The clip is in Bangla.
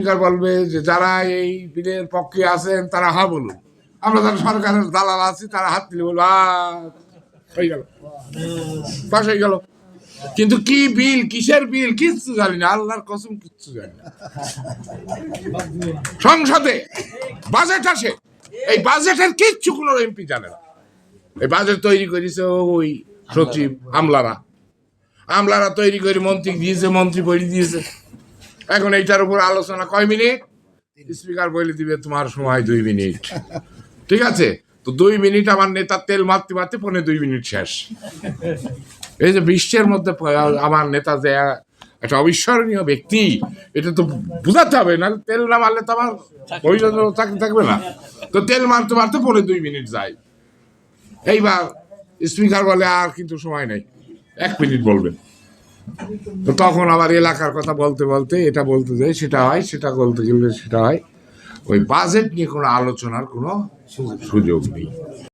স্পিকার বলবে যে যারা এই বিলের পক্ষে আছেন, তারা হা বলুন। আমরা যারা সরকারের দালাল আছি, তারা হাত দিলে বলব হয়ে গেল। পাশ হয়ে গেল। কিন্তু কি বিল, কিসের বিল, কিচ্ছু জানি না, আল্লাহর কসম কিচ্ছু জানি না। সংসদে বাজেট আসে। এই বাজেটের কিচ্ছু কোনো এমপি জানে না। এই বাজেট তৈরি করেছে ওই সচিব, আমলারা। আমলারা তৈরি করে মন্ত্রী দিয়েছে, মন্ত্রী বলি দিয়েছে। এখন এইটার উপর আলোচনা কয় মিনিট? স্পিকার বলে দিবে তোমার সময় দুই মিনিট। ঠিক আছে? তো দুই মিনিট আমার নেতার তেল মারতে মারতে পনেরো দুই মিনিট শেষ। এই যে বিশ্বের মধ্যে আমার নেতা যে একটা অবিস্মরণীয় ব্যক্তি, এটা তো বুঝাতে হবে, না তেল না মারলে তো আমার চাকরি থাকবে না। তো তেল মারতে মারতে পনেরো দুই মিনিট যায়। এইবার স্পিকার বলে আর কিন্তু সময় নেই। এক মিনিট বলবেন। তো তখন আবার এলাকার কথা বলতে বলতে এটা বলতে যাই, সেটা হয়, সেটা বলতে গেলে সেটা হয়। ওই বাজেট নিয়ে কোনো আলোচনার কোনো সুযোগ নেই।